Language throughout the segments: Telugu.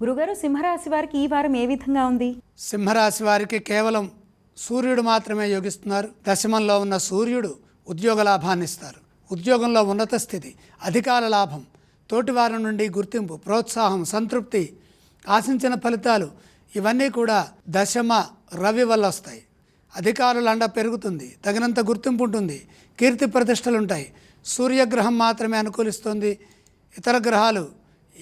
గురుగారు సింహరాశి వారికి ఈ వారం ఏ విధంగా ఉంది? సింహరాశి వారికి కేవలం సూర్యుడు మాత్రమే యోగిస్తున్నారు. దశమంలో ఉన్న సూర్యుడు ఉద్యోగ లాభాన్ని ఇస్తారు. ఉద్యోగంలో ఉన్నత స్థితి అధికార లాభం తోటివారి నుండి గుర్తింపు ప్రోత్సాహం సంతృప్తి ఆశించిన ఫలితాలు ఇవన్నీ కూడా దశమ రవి వల్ల వస్తాయి. అధికారుల అండ పెరుగుతుంది తగినంత గుర్తింపు ఉంటుంది కీర్తి ప్రతిష్టలు ఉంటాయి సూర్యగ్రహం మాత్రమే అనుకూలిస్తుంది. ఇతర గ్రహాలు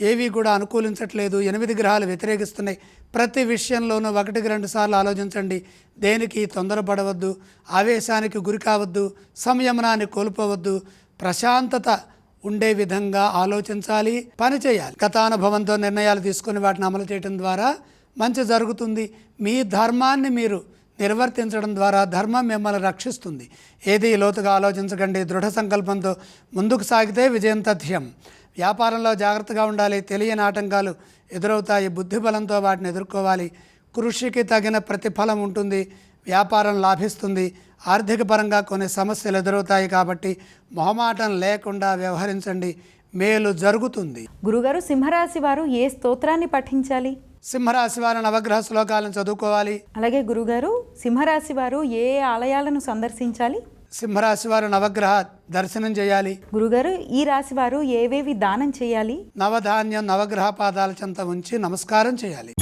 ఏవి కూడా అనుకూలించట్లేదు. ఎనిమిది గ్రహాలు వ్యతిరేకిస్తున్నాయి. ప్రతి విషయంలోనూ ఒకటికి రెండు సార్లు ఆలోచించండి. దేనికి తొందరపడవద్దు ఆవేశానికి గురి కావద్దు సంయమనాన్ని కోల్పోవద్దు. ప్రశాంతత ఉండే విధంగా ఆలోచించాలి పని చేయాలి. గతానుభవంతో నిర్ణయాలు తీసుకొని వాటిని అమలు చేయడం ద్వారా మంచి జరుగుతుంది. మీ ధర్మాన్ని మీరు నిర్వర్తించడం ద్వారా ధర్మం మిమ్మల్ని రక్షిస్తుంది. ఏది లోతుగా ఆలోచించకండి. దృఢ సంకల్పంతో ముందుకు సాగితే విజయం తథ్యం. వ్యాపారంలో జాగ్రత్తగా ఉండాలి. తెలియని ఆటంకాలు ఎదురవుతాయి. బుద్ధి బలంతో వాటిని ఎదుర్కోవాలి. కృషికి తగిన ప్రతిఫలం ఉంటుంది. వ్యాపారం లాభిస్తుంది. ఆర్థిక పరంగా కొన్ని సమస్యలు ఎదురవుతాయి కాబట్టి మొహమాటం లేకుండా వ్యవహరించండి. మేలు జరుగుతుంది. గురుగారు సింహరాశి వారు ఏ స్తోత్రాన్ని పఠించాలి? సింహరాశి వారి నవగ్రహ శ్లోకాలను చదువుకోవాలి. అలాగే గురుగారు సింహరాశి వారు ఏ ఏ ఆలయాలను సందర్శించాలి? సింహరాశి వారు నవగ్రహ దర్శనం చేయాలి. గురుగారు ఈ రాశి వారు ఏవేవి దానం చేయాలి? నవధాన్యం నవగ్రహ పాదాల చెంత ఉంచి నమస్కారం చేయాలి.